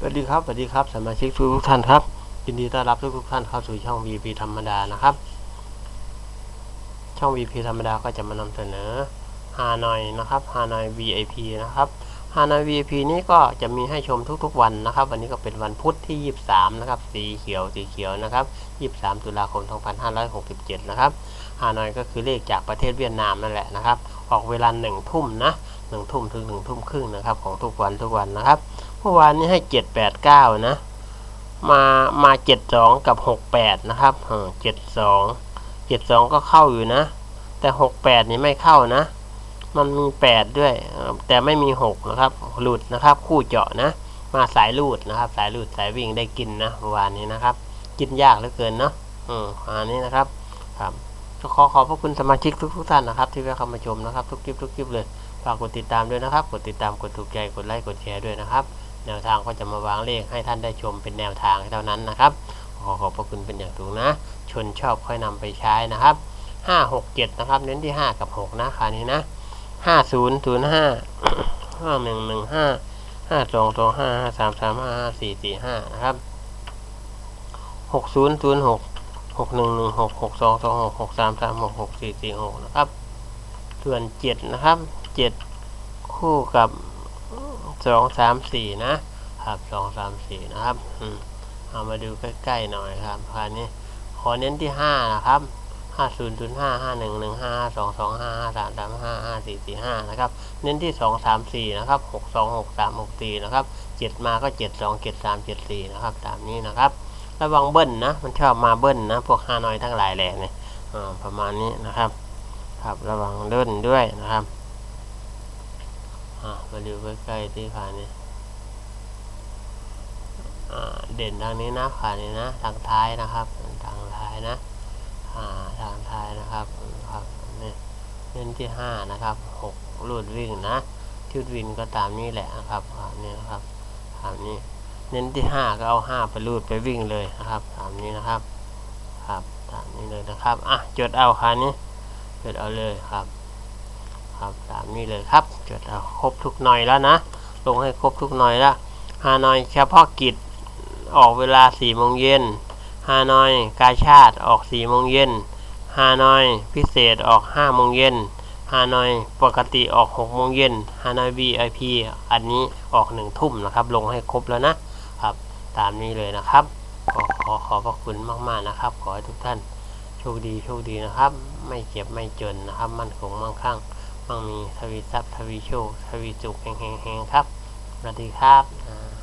สวัสดีครับสวัสดีครับสมาชิกทุกท่านครับยินดีต้อนรับทุกทุกท่านเข้าสู่ช่อง VP ธรรมดานะครับ ช่อง VP ธรรมดาก็จะมานำเสนอฮานอยนะครับฮานอย VIP นะครับฮานอย VIP นี้ก็จะมีให้ชมทุกๆวันนะครับ วันนี้ก็เป็นวันพุธที่ 23 นะครับ สีเขียวสีเขียวนะครับ 23 ตุลาคม 2567 นะครับฮานอยก็คือเลขจากประเทศเวียดนามนั่นแหละนะครับ ออกเวลา1ทุ่มนะ1ทุ่มถึง1ทุ่มครึ่งนะครับของทุกวันทุกวันนะครับ เมื่อวานนี้ให้789นะ มามาเจ็ดสองกับหกแปดนะครับเจ็ดสองเจ็ดสองก็เข้าอยู่นะ แต่หกแปดนี่ไม่เข้านะ มันมีแปดด้วย แต่ไม่มีหกนะครับ หลุดนะครับ คู่เจาะนะ มาสายลูดนะครับ สายลูดสายวิ่งได้กินนะเมื่อวานนี้นะครับ กินยากเหลือเกินเนาะอืมอันนี้นะครับ ครับขอขอบพระคุณสมาชิกทุกทุกๆท่านนะครับ ที่แวะเข้ามาชมนะครับ ทุกคลิปทุกคลิปเลยฝากกดติดตามด้วยนะครับ กดติดตามกดถูกใจกดไลค์กดแชร์ด้วยนะครับ แนวทางก็จะมาวางเลขให้ท่านได้ชมเป็นแนวทางเท่านั้นนะครับ ขอขอบพระคุณเป็นอย่างสูงนะ ชนชอบค่อยนำไปใช้นะครับห้าหกเจ็ดนะครับ เน้นที่ห้ากับหกนะคราวนี้นะห้าศูนย์ศูนย์ห้าห้าหนึ่งหนึ่งห้าห้าสองสองห้าห้าสามสามห้าห้าสี่สี่ห้านะครับหกศูนย์ศูนย์หกหกหนึ่งหนึ่งหกหกสองสองหกหกสามสามหกหกสี่สี่หกนะครับ ส่วนเจ็ดนะครับเจ็ดคู่กับ สองสามสี่นะครับสองสามสี่นะครับเอามาดูใกล้ๆหน่อยครับคราวนี้ขอเน้นที่ห้านะครับห้าศูนย์ศูนย์ห้าห้าหนึ่งหนึ่งห้าสองสองห้าห้าสามสามห้าห้าสี่สี่ห้านะครับ เน้นที่สองสามสี่นะครับหกสองหกสามหกสี่นะครับเจ็ดมาก็เจ็ดสองเจ็ดสามเจ็ดสี่นะครับ ตามนี้นะครับ ระวังเบิ้ลนะ มันชอบมาเบิ้ลนะ พวกฮานอยทั้งหลายแหล่เนี่ยประมาณนี้นะครับ ครับระวังเบิ้ลด้วยนะครับ อ่ามาดูใกล้ๆที่ขานี้อ่าเด่นทางนี้นะขานี้นะ ทางท้ายนะครับ ทางท้ายนะอ่าทางท้ายนะครับครับนี่เน้นที่ห้านะครับหกลูดวิ่งนะ ชุดวินก็ตามนี้แหละนะครับครับนี่นะครับตามนี้ เน้นที่ห้าก็เอาห้าไปลูดไปวิ่งเลยนะครับตามนี้นะครับ ครับตามนี้เลยนะครับอะจดเอาคันนี้จดเอาเลยครับ ครับตามนี้เลยครับจดครบทุกหน่อยแล้วนะ ลงให้ครบทุกหน่อยล้วฮานอยเฉพาะกิจออกเวลา4โมงเย็นฮานอยกาชาติออก4โมงเย็นฮานอยพิเศษออก5โมงเย็นฮานอยปกติออก6โมงเย็นฮานอย VIP อันนี้ออก1ทุ่มนะครับ ลงให้ครบแล้วนะครับ ตามนี้เลยนะครับก็ขอขอบพระคุณมากๆนะครับ ขอให้ทุกท่านโชคดีโชคดีนะครับ ไม่เจ็บไม่จนนะครับ มั่นคงมั่งคั่ง มั่งมีทวีทรัพย์ทวีโชคทวีสุขเฮงๆครับ สวัสดีครับ